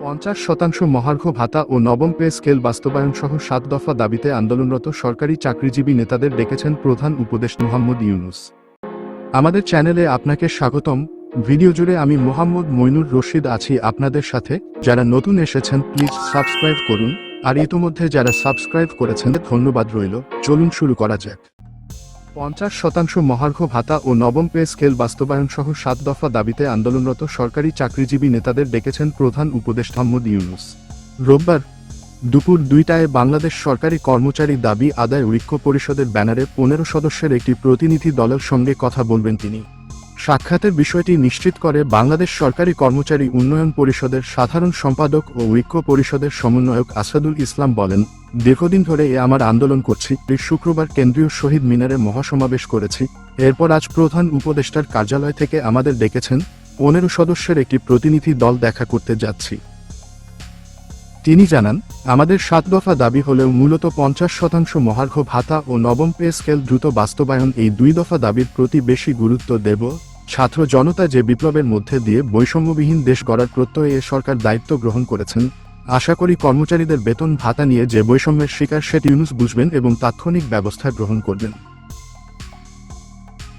পঞ্চাশ শতাংশ মহার্ঘ ভাতা ও নবম পে স্কেল বাস্তবায়ন সহ সাত দফা দাবিতে আন্দোলনরত সরকারি চাকরিজীবী নেতাদের ডেকেছেন প্রধান উপদেশ মোহাম্মদ ইউনুস। আমাদের চ্যানেলে আপনাকে স্বাগতম। ভিডিও জুড়ে আমি মোহাম্মদ মইনুর রশিদ আছি আপনাদের সাথে। যারা নতুন এসেছেন, প্লিজ সাবস্ক্রাইব করুন। আর ইতোমধ্যে যারা সাবস্ক্রাইব করেছেন, ধন্যবাদ রইল। চলুন শুরু করা যাক। পঞ্চাশ শতাংশ মহার্ঘ ভাতা ও নবম পে স্কেল বাস্তবায়ন সহ সাত দফা দাবিতে আন্দোলনরত সরকারি চাকরিজীবী নেতাদের ডেকেছেন প্রধান উপদেষ্টা মোহাম্মদ ইউনুস। রোববার দুপুর দুইটায় বাংলাদেশ সরকারি কর্মচারী দাবি, আদায় ঐক্য পরিষদের ব্যানারে পনেরো সদস্যের একটি প্রতিনিধি দলের সঙ্গে কথা বলবেন তিনি। সাক্ষাতের বিষয়টি নিশ্চিত করে বাংলাদেশ সরকারি কর্মচারী উন্নয়ন পরিষদের সাধারণ সম্পাদক ও ঐক্য পরিষদের সমন্বয়ক আসাদুল ইসলাম বলেন, দীর্ঘদিন ধরে এ আমার আন্দোলন করছি। শুক্রবার কেন্দ্রীয় শহীদ মিনারে মহাসমাবেশ করেছি। এরপর আজ প্রধান উপদেষ্টার কার্যালয় থেকে আমাদের ডেকেছেন পনেরো সদস্যের একটি প্রতিনিধি দল দেখা করতে যাচ্ছি। তিনি জানান, আমাদের সাত দফা দাবি হলেও মূলত পঞ্চাশ শতাংশ মহার্ঘ ভাতা ও নবম পে স্কেল দ্রুত বাস্তবায়ন এই দুই দফা দাবির প্রতি বেশি গুরুত্ব দেব। ছাত্র জনতা যে বিপ্লবের মধ্যে দিয়ে বৈষম্যবিহীন দেশ গড়ার প্রত্যয়ে সরকার দায়িত্ব গ্রহণ করেছেন, আশা করি কর্মচারীদের বেতন ভাতা নিয়ে যে বৈষম্যের শিকার সেটি ইউনুস বুঝবেন এবং তাৎক্ষণিক ব্যবস্থা গ্রহণ করবেন।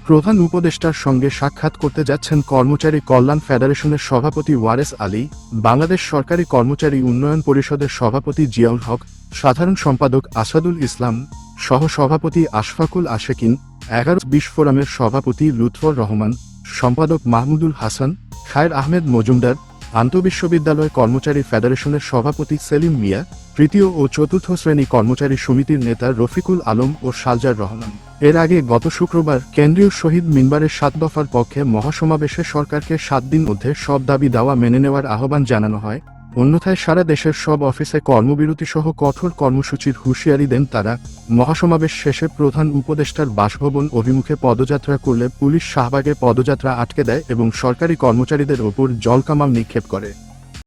প্রধান উপদেষ্টার সঙ্গে সাক্ষাৎ করতে যাচ্ছেন কর্মচারী কল্যাণ ফেডারেশনের সভাপতি ওয়ারেস আলী, বাংলাদেশ সরকারি কর্মচারী উন্নয়ন পরিষদের সভাপতি জিয়াউল হক, সাধারণ সম্পাদক আসাদুল ইসলাম সহ সভাপতি আশফাকুল আশেকিন, এগারো বিশ ফোরামের সভাপতি লুৎফর রহমান সম্পাদক মাহমুদুল হাসান খায়ের আহমেদ মজুমদার, আন্তবিশ্ববিদ্যালয় কর্মচারী ফেডারেশনের সভাপতি সেলিম মিয়া, তৃতীয় ও চতুর্থ শ্রেণি কর্মচারী সমিতির নেতা রফিকুল আলম ও সালজার রহমান। এর আগে গত শুক্রবার কেন্দ্রীয় শহীদ মিনবারের সাত দফার পক্ষে মহাসমাবেশে সরকারকে সাত দিন মধ্যে সব দাবি দাওয়া মেনে নেওয়ার আহ্বান জানানো হয়। অন্যথায় সারা দেশের সব অফিসে কর্মবিরতি সহ কঠোর কর্মসূচির হুঁশিয়ারি দেন তারা। মহাসমাবেশ শেষে প্রধান উপদেষ্টার বাসভবন অভিমুখে পদযাত্রা করলে পুলিশ শাহবাগে পদযাত্রা আটকে দেয় এবং সরকারি কর্মচারীদের ওপর জলকামাল নিক্ষেপ করে।